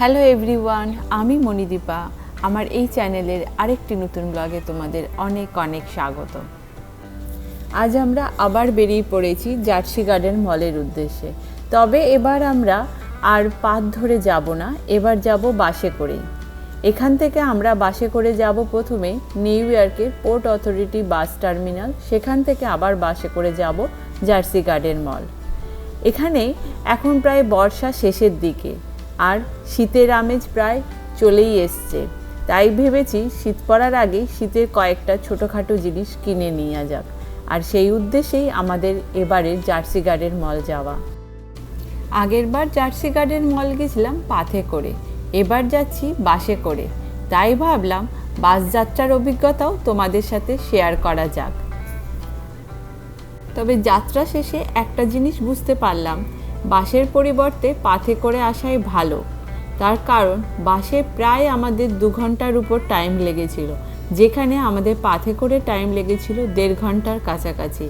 Hello everyone, আমি মণিদীপা। আমার এই চ্যানেলের আরেকটি নতুন ব্লগে তোমাদের অনেক অনেক স্বাগত। আজ আমরা আবার বেরিয়ে পড়েছি জার্সি গার্ডেন মলের উদ্দেশ্যে। তবে এবার আমরা আর পাত ধরে যাব না, এবার যাব বাসে করেই। এখান থেকে আমরা বাসে করে যাব প্রথমে নিউ ইয়র্কের পোর্ট অথরিটি বাস টার্মিনাল, সেখান থেকে আবার বাসে করে যাব জার্সি গার্ডেন মল। এখানে এখন প্রায় বর্ষা শেষের দিকে। আর শীতের আমেজ প্রায় চলেই এসছে। তাই ভেবেছি শীত পড়ার আগে শীতের কয়েকটা ছোটোখাটো জিনিস কিনে নিয়ে যাক। আর সেই উদ্দেশ্যেই আমাদের এবারের জার্সি গার্ডেন মল যাওয়া। আগেরবার জার্সি গার্ডেন মল গেছিলাম পাথে করে, এবার যাচ্ছি বাসে করে। তাই ভাবলাম বাস যাত্রার অভিজ্ঞতাও তোমাদের সাথে শেয়ার করা যাক। তবে যাত্রা শেষে একটা জিনিস বুঝতে পারলাম বাসের পরিবর্তে পাথে করে আসাই ভালো। তার কারণ বাসে প্রায় আমাদের দু ঘণ্টার উপর টাইম লেগেছিল, যেখানে আমাদের পাথে করে টাইম লেগেছিল দেড় ঘণ্টার কাছাকাছি।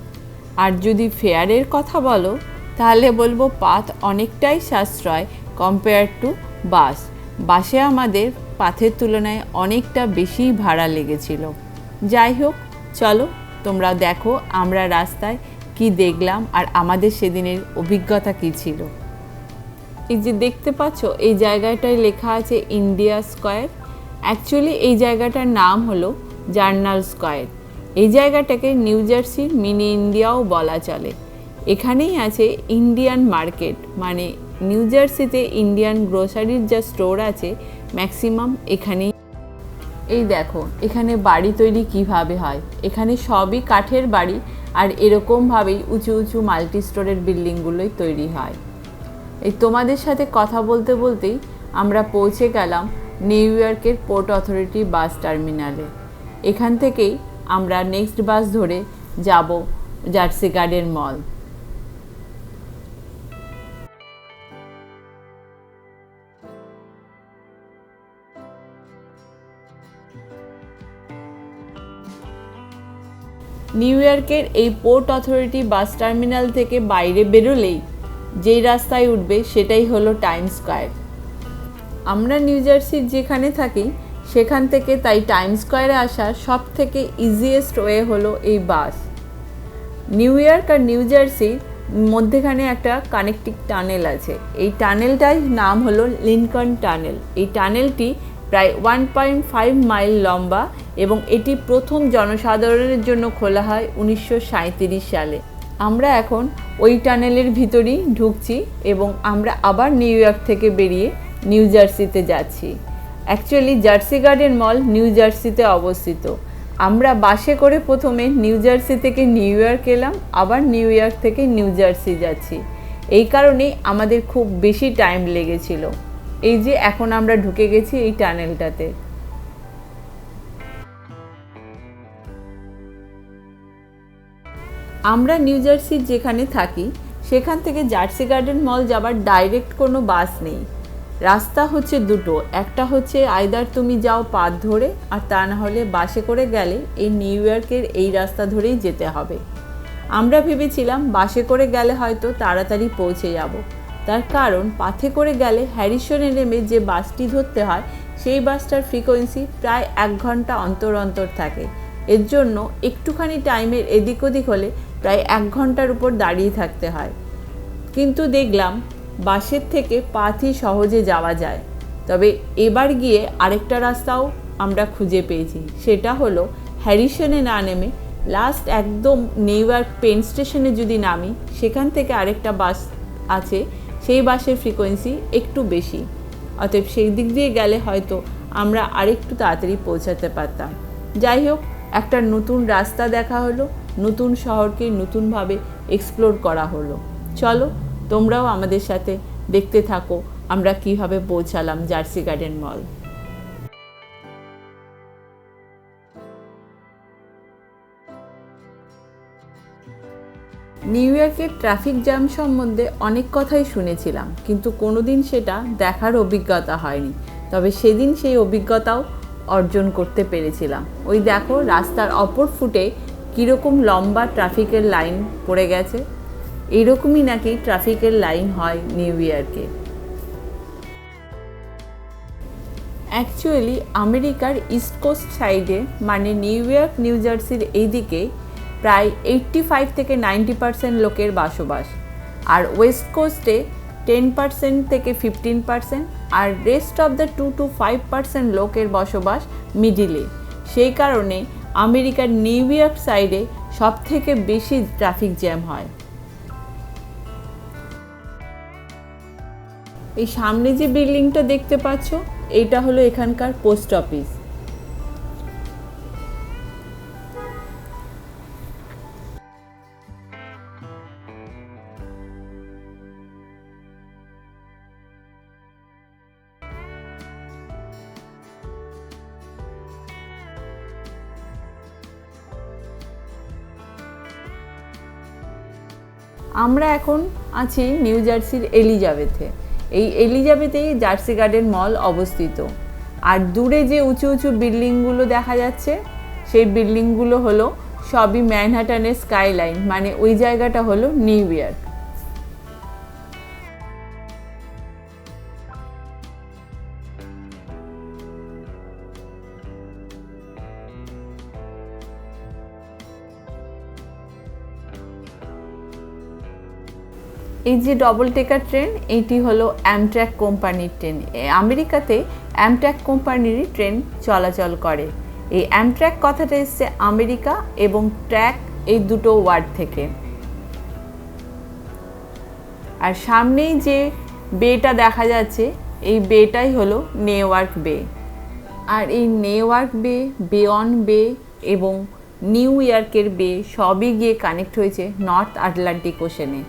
আর যদি ফেয়ারের কথা বলো, তাহলে বলব পাথ অনেকটাই সাশ্রয় কম্পেয়ার টু বাস বাসে আমাদের পাথের তুলনায় অনেকটা বেশি ভাড়া লেগেছিল। যাই হোক, চলো তোমরা দেখো আমরা রাস্তায় কি দেখলাম আর আমাদের সেদিনের অভিজ্ঞতা কী ছিল? এই যে দেখতে পাচ্ছ, এই জায়গাটায় লেখা আছে ইন্ডিয়া স্কোয়ার। অ্যাকচুয়ালি এই জায়গাটার নাম হলো জার্নাল স্কোয়ার। এই জায়গাটাকে নিউ জার্সির মিনি ইন্ডিয়াও বলা চলে। এখানেই আছে ইন্ডিয়ান মার্কেট মানে নিউ জার্সিতে ইন্ডিয়ান গ্রোসারির যা স্টোর আছে, ম্যাক্সিমাম এখানেই এই দেখো, এখানে বাড়ি তৈরি কীভাবে হয়? এখানে সবই কাঠের বাড়ি আর এরকমভাবেই উঁচু উঁচু মাল্টি স্টোরের বিল্ডিংগুলোই তৈরি হয়। এই তোমাদের সাথে কথা বলতে বলতেই আমরা পৌঁছে গেলাম নিউ ইয়র্কের পোর্ট অথরিটি বাস টার্মিনালে। এখান থেকেই আমরা নেক্সট বাস ধরে যাব জার্সি গার্ডেন মল। নিউ ইয়র্কের এই পোর্ট অথরিটি বাস টার্মিনাল থেকে বাইরে বেরোলেই যেই রাস্তায় উঠবে সেটাই হলো টাইম স্কোয়ার। আমরা নিউ জার্সির যেখানে থাকি, সেখান থেকে তাই টাইম স্কোয়ারে আসা সব থেকে ইজিয়েস্ট ওয়ে হলো এই বাস। নিউ ইয়র্ক আর নিউ জার্সির মধ্যেখানে একটা কানেক্টিং টানেল আছে। এই টানেলটার নাম হলো লিনকন টানেল। এই টানেলটি প্রায় ওয়ান পয়েন্ট ফাইভ মাইল লম্বা এবং এটি প্রথম জনসাধারণের জন্য খোলা হয় উনিশশো সালে। আমরা এখন ওই টানেলের ভিতরেই ঢুকছি এবং আমরা আবার নিউ ইয়র্ক থেকে বেরিয়ে নিউ জার্সিতে যাচ্ছি। Actually Jersey Garden Mall New জার্সিতে অবস্থিত। আমরা বাসে করে প্রথমে নিউ জার্সি থেকে নিউ ইয়র্ক এলাম, আবার নিউ ইয়র্ক থেকে নিউ জার্সি যাচ্ছি। এই কারণেই আমাদের খুব বেশি টাইম লেগেছিল। এই যে এখন আমরা ঢুকে গেছি এই টানেলটাতে। আমরা নিউ জার্সির যেখানে থাকি, সেখান থেকে জার্সি গার্ডেন মল যাবার ডাইরেক্ট কোনো বাস নেই। রাস্তা হচ্ছে দুটো, একটা হচ্ছে আইদার তুমি যাও পাত ধরে, আর তা না হলে বাসে করে গেলে এই নিউ ইয়র্কের এই রাস্তা ধরেই যেতে হবে। আমরা ভেবেছিলাম বাসে করে গেলে হয়তো তাড়াতাড়ি পৌঁছে যাব। তার কারণ, পাথে করে গেলে হ্যারিসনে নেমে যে বাসটি ধরতে হয়, সেই বাসটার ফ্রিকোয়েন্সি প্রায় এক ঘণ্টা অন্তর অন্তর থাকে। এর জন্য একটুখানি টাইমের এদিক ওদিক হলে প্রায় এক ঘণ্টার উপর দাঁড়িয়ে থাকতে হয়। কিন্তু দেখলাম বাসের থেকে পাথই সহজে যাওয়া যায়। তবে এবার গিয়ে আরেকটা রাস্তাও আমরা খুঁজে পেয়েছি। সেটা হলো হ্যারিসনে না নেমে লাস্ট একদম নিউ ইয়র্ক পেন স্টেশনে যদি নামি, সেখান থেকে আরেকটা বাস আছে, সেই বাসের ফ্রিকোয়েন্সি একটু বেশি। অতএব সেই দিক দিয়ে গেলে হয়তো আমরা আরেকটু তাড়াতাড়ি পৌঁছাতে পারতাম। যাই হোক একটা নতুন রাস্তা দেখা হলো, নতুন শহরকে নতুনভাবে এক্সপ্লোর করা হলো। চলো, তোমরাও আমাদের সাথে দেখতে থাকো, আমরা কীভাবে পৌঁছালাম জার্সি গার্ডেন মল নিউ ইয়র্কের ট্রাফিক জ্যাম সম্বন্ধে অনেক কথাই শুনেছিলাম, কিন্তু কোনোদিন সেটা দেখার অভিজ্ঞতা হয়নি। তবে সেদিন সেই অভিজ্ঞতাও অর্জন করতে পেরেছিলাম। ওই দেখো রাস্তার অপর ফুটে কীরকম লম্বা ট্রাফিকের লাইন পড়ে গেছে। এইরকমই নাকি ট্রাফিকের লাইন হয় নিউ ইয়র্কে। অ্যাকচুয়ালি আমেরিকার ইস্ট কোস্ট সাইডে মানে নিউ ইয়র্ক, নিউ জার্সির এইদিকে প্রায় এইট্টি ফাইভ থেকে নাইনটি পার্সেন্ট লোকের বসবাস। আর ওয়েস্ট কোস্টে টেন পার্সেন্ট থেকে fifteen percent R rest of the two two five percent লোকের বসবাস মিডিলে সেই কারণে আমেরিকার নিউ ইয়র্ক সাইডে সব থেকে বেশি ট্রাফিক জ্যাম হয়। এই সামনে যে বিল্ডিংটা দেখতে পাচ্ছ, এটা হলো এখানকার পোস্ট অফিস আমরা এখন আছি নিউ জার্সির এলিজাবেথে। এই এলিজাবেথেই জার্সি গার্ডেন মল অবস্থিত। আর দূরে যে উঁচু উঁচু বিল্ডিংগুলো দেখা যাচ্ছে, সেই বিল্ডিংগুলো হলো সবই ম্যানহাটানের স্কাইলাইন মানে ওই জায়গাটা হলো নিউ ইয়র্ক। এই যে ডবল টেকার ট্রেন এইটি হলো অ্যামট্র্যাক কোম্পানির ট্রেন আমেরিকাতে অ্যামট্র্যাক কোম্পানিরই ট্রেন চলাচল করে। এই অ্যামট্র্যাক কথাটা এসছে আমেরিকা এবং ট্র্যাক এই দুটো ওয়ার্ড থেকে। আর সামনেই যে বেটা দেখা যাচ্ছে, এই বেটাই হলো নেওয়ার্ক বে আর এই নেওয়ার্ক বে বেয়ন বে এবং নিউ ইয়র্কের বে সবই গিয়ে কানেক্ট হয়েছে নর্থ আটলান্টিক ওশেনে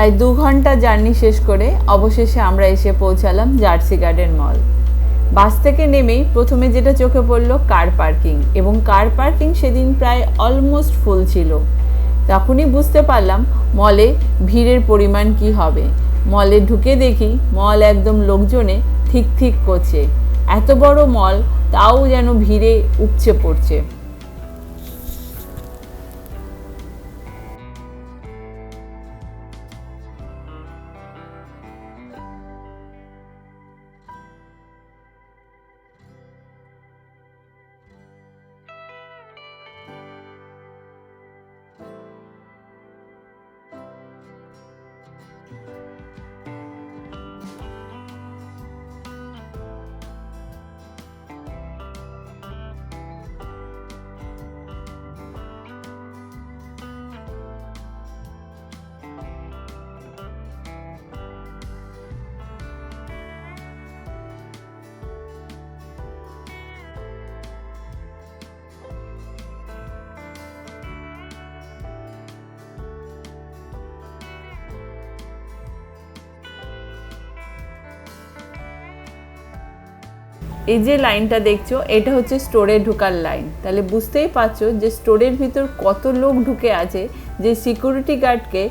প্রায় দু ঘণ্টা জার্নি শেষ করে অবশেষে আমরা এসে পৌঁছালাম জার্সি গার্ডেন মল। বাস থেকে নেমেই প্রথমে যেটা চোখে পড়ল কার পার্কিং এবং কার পার্কিং সেদিন প্রায় অলমোস্ট ফুল ছিল। তখনই বুঝতে পারলাম মলে ভিড়ের পরিমাণ কি হবে। মলে ঢুকে দেখি মল একদম লোকজনে ঠিক ঠিক করছে। এত বড় মল, তাও যেন ভিড়ে উপচে পড়ছে। এই যে লাইনটা দেখছ, এটা হচ্ছে স্টোরে ঢোকার লাইন। তাহলে বুঝতেই পারছ যে স্টোরের ভিতর কত লোক ঢুকে আছে যে সিকিউরিটি গার্ডকে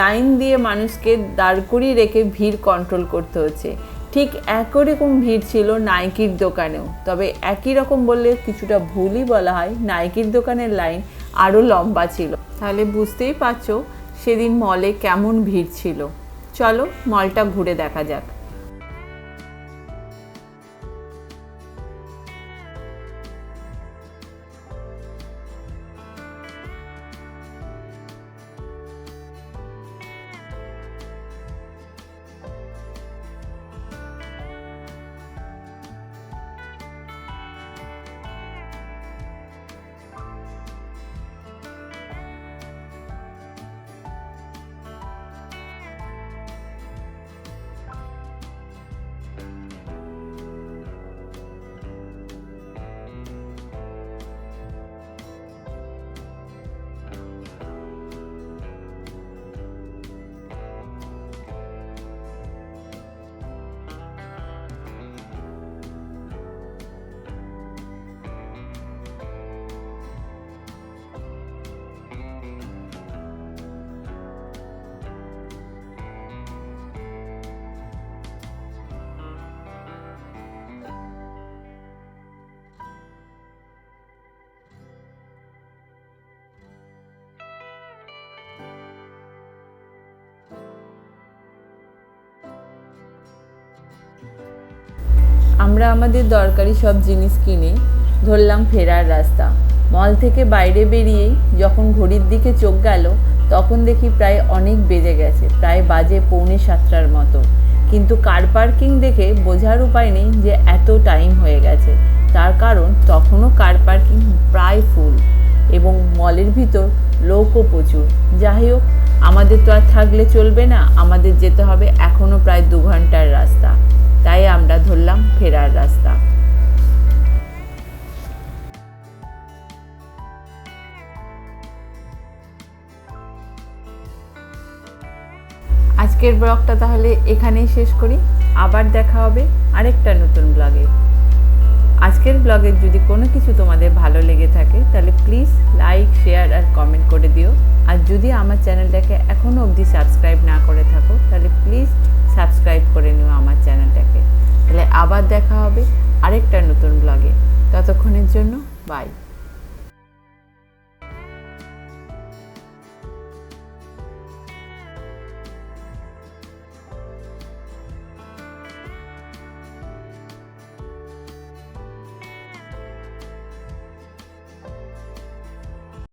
লাইন দিয়ে মানুষকে দাঁড় করিয়ে রেখে ভিড় কন্ট্রোল করতে হচ্ছে। ঠিক একই রকম ভিড় ছিল নাইকির দোকানেও। তবে একই রকম বললে কিছুটা ভুলই বলা হয়, নাইকির দোকানের লাইন আরও লম্বা ছিল। তাহলে বুঝতেই পারছ সেদিন মলে কেমন ভিড় ছিল। চলো মলটা ঘুরে দেখা যাক। আমরা আমাদের দরকারি সব জিনিস কিনে ধরলাম ফেরার রাস্তা। মল থেকে বাইরে বেরিয়েই যখন ঘড়ির দিকে চোখ গেল, তখন দেখি প্রায় অনেক বেজে গেছে, প্রায় বাজে পৌনে সাতটার মতো। কিন্তু কার পার্কিং দেখে বোঝার উপায় নেই যে এত টাইম হয়ে গেছে। তার কারণ তখনও কার পার্কিং প্রায় ফুল এবং মলের ভিতর লোকও প্রচুর। যাই হোক, আমাদের তো আর থাকলে চলবে না, আমাদের যেতে হবে এখনও প্রায় দু ঘণ্টার রাস্তা। তাই আমরা ধরলাম ফেরার রাস্তা। আজকের ব্লগটা তাহলে এখানেই শেষ করি। আবার দেখা হবে আরেকটা নতুন ব্লগে। আজকের ব্লগের যদি কোনো কিছু তোমাদের ভালো লেগে থাকে, তাহলে প্লিজ লাইক শেয়ার আর কমেন্ট করে দিও। আর যদি আমার চ্যানেলটাকে এখনও অবধি সাবস্ক্রাইব না করে থাকো, তাহলে প্লিজ আবার দেখা হবে আরেকটা নতুন ব্লগে ততক্ষণের জন্য বাই